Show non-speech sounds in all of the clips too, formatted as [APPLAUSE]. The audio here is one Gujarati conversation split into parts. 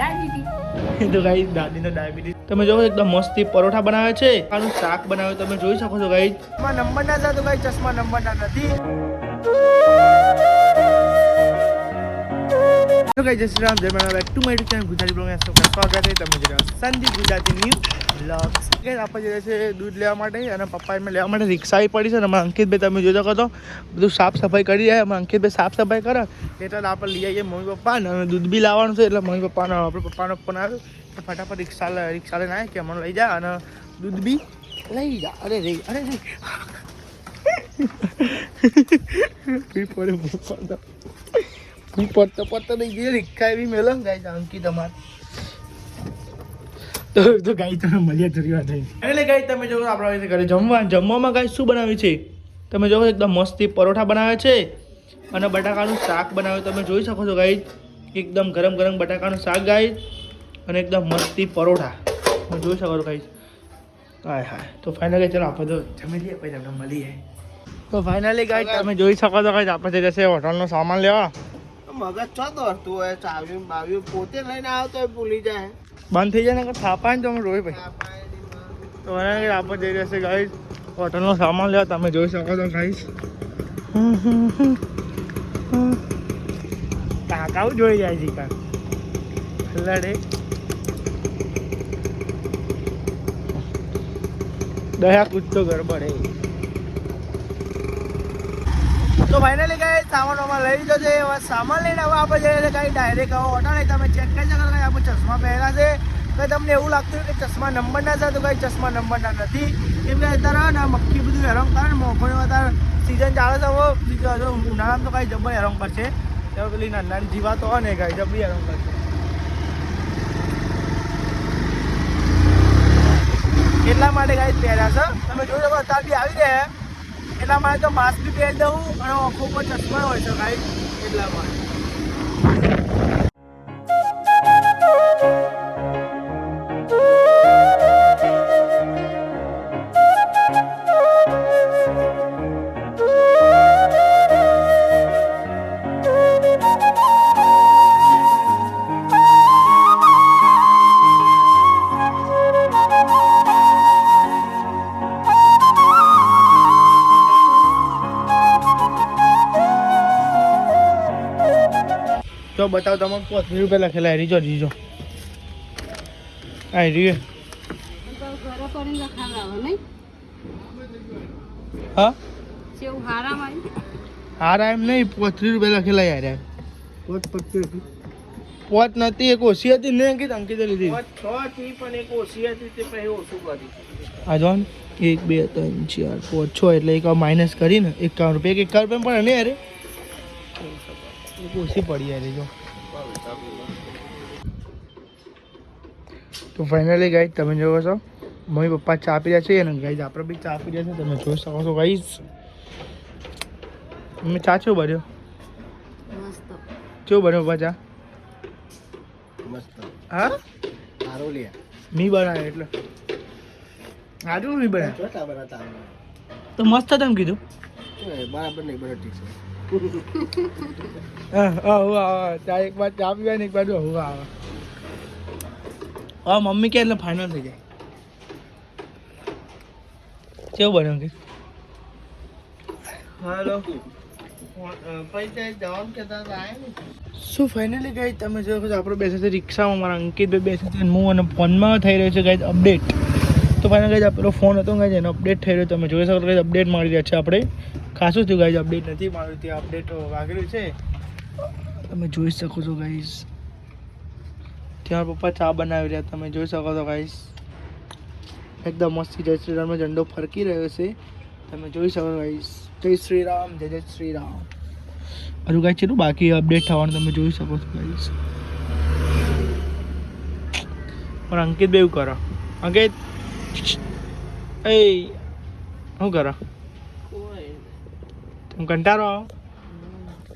ડાયાબિટીસ. [LAUGHS] તો ગાઈ દાદીનો ડાયાબિટીસ. તમે જોવો એકદમ મસ્તી પરોઠા બનાવે છે. આનું શાક બનાવે તમે જોઈ શકો છો ગાઈ નંબર ના થાય તો ગાઈ ચશ્મા નંબર ના નથી તો ગાઈ જય શ્રી રામ જય મારા back to my channel Gujarati બ્લોગમાં સૌનું સ્વાગત છે તમે જોઈ સંદીપ ગુજરાતી ન્યૂ બ્લોગ્સ કે આપણે જઈએ છે દૂધ લેવા માટે અને પપ્પા એમને લેવા માટે રિક્ષા આવી પડી છે અને અમારા અંકિતભાઈ તમે જોઈ શકો તો બધું સાફ સફાઈ કરી રહ્યા અમારા અંકિતભાઈ સાફ સફાઈ કરે એટલે આપણે લઈ આવીએ મમ્મી પપ્પાને અને દૂધ બી લાવવાનું છે એટલે મમ્મી પપ્પાનો, આપણે પપ્પાનો ફોન આવ્યો। તો ફટાફટ રિક્ષા રિક્ષા લઈને આવે કે અમને લઈ જાય અને દૂધ બી લઈ જા। અરે રે અરે રે। [LAUGHS] પડે પડતો પડતો નહીં ગયો રિક્ષા એવી મેલો. ગાઈ અંકિત અમાર. તો તો ગાઈ તમે મળીએ થોડી વાર થઈ એટલે ગાય તમે જો આપણા રીતે ઘરે જમવા જમવામાં ગાય શું બનાવ્યું છે? તમે જો એકદમ મસ્તી પરોઠા બનાવે છે. અને બટાકાનું શાક બનાવ્યું. તમે જોઈ શકો છો ગાય એકદમ ગરમ ગરમ બટાકાનું શાક ગાય અને એકદમ મસ્તી પરોઠા. તમે જોઈ શકો છો ગાય હાય હાય. તો ફાઇનલી ચલો, આપણે તો જમી લઈએ, પછી તમને મળીએ. તો ફાઇનલી ગાય તમે જોઈ શકો છો ગાય આપણે જશે હોટલનો સામાન લેવા. મગજ છો દોડતું હોય ચાવ્યું બાવ્યું પોતે લઈને આવતો તો ભૂલી જાય. બંધ થઈ જાય ને થાપા ને તમે રોઈ ભાઈ. તો ફાઇનલી આપણે જઈ જશે ગાઈ હોટલનો સામાન લેવા તમે જોઈ શકો છો ગાઈસ કાકાઓ જોઈ જાય છે કાક. લડે દયા કૂદતો ગરબડ તો ફાઇનલી કઈ સામાન અમારે લઈ લીધો છે હવે સામાન લઈને હવે આપણે જઈએ છીએ ગાઈ ડાયરેક્ટ હવે હોટલ તમે ચેક કરી શકો છો આપણે ચશ્મા પહેર્યા છે. કંઈ તમને એવું લાગતું કે ચશ્મા નંબર ના છે, તો કઈ ચશ્મા નંબર ના નથી. કેમ કે અત્યારે ને મક્ખી બધું હેરાન કરે ને મોખોની અત્યારે સિઝન ચાલે છે. હવે બીજું ઉનાળામાં તો કાંઈ જબર હેરાન કરશે. તો પેલી નાની જીવાતો હોય ને કાંઈ જબરી હેરાન કરશે. એટલા માટે કાંઈ પહેર્યા છે. તમે જોઈ શકો અત્યારે આવી ગયા એટલા માટે તો માસ્ક બી પહેરી દઉં અને આંખો ઉપર ચશ્મા હોય છે ભાઈ, એટલા માટે. તો બતાવ તમે પોત્રીસ રૂપિયા લખેલા રીજો રીજો. આ રીએ હા? હારા એમ નહીં પોત્રીસ રૂપિયા લખેલા યાર પોત નથી એક ઓછી હતી ને અંકિત અંકિતે લીધી. પણ એક ઓછી હતી તે પછી ઓછું કરી આ જો ને એક બે ત્રણ ચાર પાંચ છ એટલે એક માઇનસ કરીને એકાવન રૂપિયા એક એકાવન રૂપિયા પડે ને યાર એક ઓછી પડી યાર જો. તો ફાઇનલી ગાઈઝ તમે જોવો છો. મમ્મી પપ્પા ચા પી રહ્યા છે અને ગાઈઝ આપણે બી ચા પી રહ્યા છે. તમે જોઈ શકો છો ગાઈઝ મેં ચા ચો ભર્યો મસ્ત. ચો ભર્યો પપ્પા ચા? મસ્ત. હા? સારું લે. મી બનાવે એટલે. આજુ મી બનાવે? છોટા બનાતા તો મસ્ત તેમ કીધું. બરાબર નહીં બરાબર ઠીક છે. ચા એક બાદ ચા પીવા ને એક બાજુ હું આવે. હા મમ્મી કે એટલે ફાઇનલ થઈ જાય. કેવું બન્યું કે હાલો. શું ફાઇનલી ગઈ તમે જો આપણે બેસે છે રિક્ષામાં મારા અંકિતભાઈ બેસે છે હું અને ફોનમાં થઈ રહ્યો છે ગાઈઝ અપડેટ તો ફાઇનલ ગાઈઝ આપણો ફોન હતો ગાઈઝ એનો અપડેટ થઈ રહ્યો. તમે જોઈ શકો ગાઈઝ અપડેટ મળી રહ્યા છે આપણે. ખાસું થયું ગાઈઝ અપડેટ નથી મારું ત્યાં અપડેટ વાગેલું છે. તમે જોઈ શકો છો ગાઈઝ ત્યાં પપ્પા ચા બનાવી રહ્યા, તમે જોઈ શકો છો ગાઈઝ એકદમ મસ્તી, જય શ્રી રામનો ઝંડો ફરકી રહ્યો છે. તમે જોઈ શકો ગાઈઝ જય શ્રી રામ, જય જય શ્રી રામ. હજુ કાંઈ ચેટલું બાકી અપડેટ થવાનું તમે જોઈ શકો છો ગાઈઝ પણ અંકિત બેવું કરો. અંકિત એ, શું કરો? હું કંટાળો આવો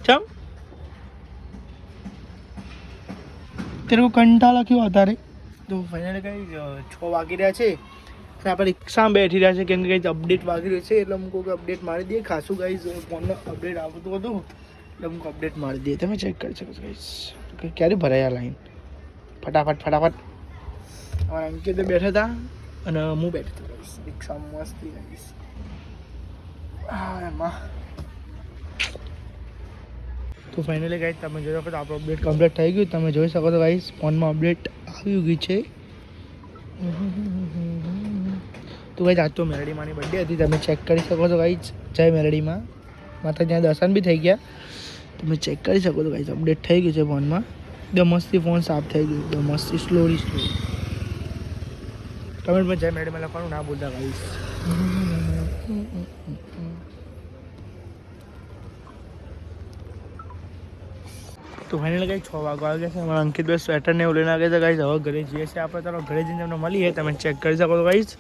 ચમ તેરો કંટાળો કેવો અત્યારે તો ફાઇનલ કંઈ છ વાગી રહ્યા છે. અને આપણે રિક્ષામાં બેઠી રહ્યા છે કેમ કે કંઈ અપડેટ વાગી રહ્યું છે એટલે અમુક અપડેટ મારી દઈએ. ખાસું ગાઈઝ ફોનનો અપડેટ આવતું હતું એટલે અમુક અપડેટ મારી દઈએ. તમે ચેક કરી શકો છો ગાઈઝ ક્યારે ભરાયા લાઈન ફટાફટ ફટાફટ. અમારા તો બેઠા હતા અને હું બેઠો રહીશ રિક્ષામાં મસ્તી લાગીશ હા એમાં. તો ફાઇનલી ગાઈસ તમે જોઈ શકો આપણું અપડેટ કમ્પ્લીટ થઈ ગયું. તમે જોઈ શકો છો ગાઈસ ફોનમાં અપડેટ આવી ગઈ છે. તો ગાઈસ આજ તો મેલડીમાંની બર્થડે હતી. તમે ચેક કરી શકો છો ગાઈસ જય મેલડીમાં માતા ત્યાં દર્શન બી થઈ ગયા. તમે ચેક કરી શકો છો ગાઈસ અપડેટ થઈ ગયું છે ફોનમાં. એકદમ મસ્તી ફોન સાફ થઈ ગયું. એકદમ મસ્તી સ્લોલી સ્લો કમેન્ટમાં જય મેલડીમાં લખવાનું ના ભૂલતા ગાઈસ તો ફાઇનલ ગઈ છ વાગવા આવી ગયા છે. અમારા અંકિતભાઈ સ્વેટર ને એવું લઈને આવી ગયા ગાઈઝ હવે ઘરે જઈએ છીએ. આપણે ચાલો ઘરે જઈને તમને મળીએ. તમે ચેક કરી શકો તો ગાઈઝ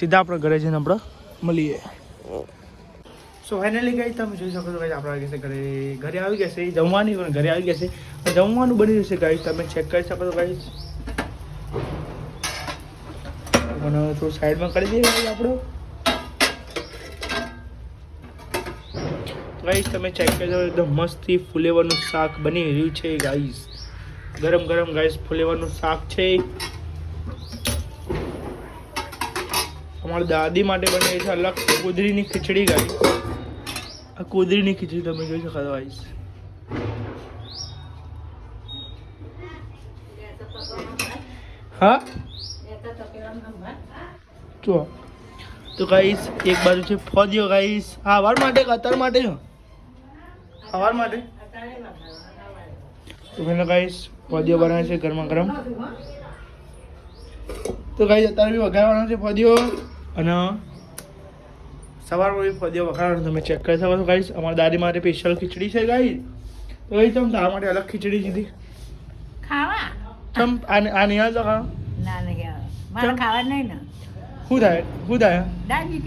સીધા આપણે ઘરે જઈને આપણે મળીએ. સો ફાઇનલી ગઈ તમે જોઈ શકો છો ગાઈઝ આપણે આવી ગયા છે ઘરે. ઘરે આવી ગયા છે. જમવાની પણ ઘરે આવી ગયા છે. જમવાનું બની જશે ગાઈઝ તમે ચેક કરી શકો તો ગાઈઝ મને થોડું સાઈડમાં કરી દઈએ આપણો. ગાઈસ તમે ચેક કરી એકદમ મસ્તી ફુલેવરનું શાક બની રહ્યું છે ગાઈસ ગરમ ગરમ ગાઈસ ફુલેવરનું શાક છે. અમારી દાદી માટે બને છે અલગ કુદરીની ખીચડી ગાઈસ આ કુદરીની ખીચડી તમે જોઈ શકો ગાઈસ હા? જો તો ગાઈસ એક બાજુ છે ફોજીઓ ગાઈસ હા વાર માટે કતર માટે? સવાર માટે? તો પેલા ગાઈસ ફોદિયો બનાવે છે ગરમા ગરમ. તો ગાઈસ અત્યારે બી વઘારવાનો છે ફોદિયો અને સવારમાં બી ફોદિયો વઘારવાનો તમે ચેક કરી શકો છો ગાઈસ. અમારા દાદી માટે સ્પેશિયલ ખીચડી છે ગાઈસ. તો ગાઈસ તમે તારા માટે અલગ ખીચડી દીધી ખાવા? આ ખાવા? ના નહીં મારે ખાવા નહીં ને. શું થાય? શું થાય? દાદી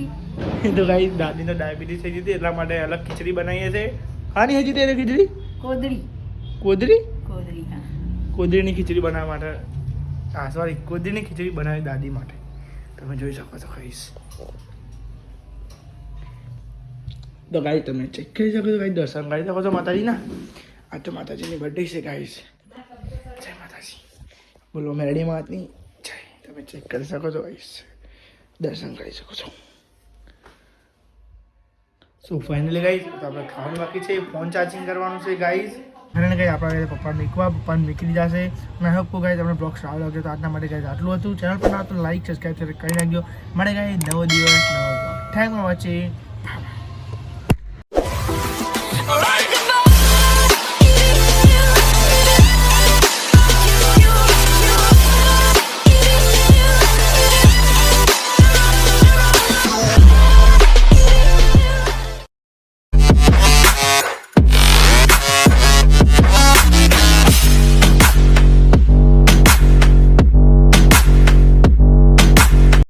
તો ગાઈસ દાદીને ડાયાબિટીસ થઈ ગઈ હતી એટલા માટે અલગ ખીચડી બનાવીએ છીએ. નહીં હજી તેને ખીચડી કોદરી કોદરી કોદરી હા. કોદરીની ખીચડી બનાવવા માટે હા સોરી કોદરીની ખીચડી બનાવી દાદી માટે. તમે જોઈ શકો છો કહીશ તો ગાઈ તમે ચેક કરી શકો છો ગાઈ દર્શન કરી શકો છો માતાજીના. આ તો માતાજીની બર્થડે છે ગાઈશ જય માતાજી. બોલો મેરડીમાં માતની જય તમે ચેક કરી શકો છો ગાઈશ દર્શન કરી શકો છો. સો ફાઇનલી ગાઈઝ તો આપણે ખાવાનું બાકી છે. ફોન ચાર્જિંગ કરવાનું છે ગાઈઝ અને ગાઈ આપણે પપ્પાને મૂકવા, પપ્પાને નીકળી જશે અને હવે કોઈ ગાઈ તમને બ્લોગ સારો લાગ્યો તો આજના માટે ગાઈઝ આટલું હતું. ચેનલ પર ના તો લાઈક સબસ્ક્રાઈબ કરી નાખજો. મળે ગાઈ નવો દિવસ, નવો બ્લોગ થેન્ક ફોર વોચિંગ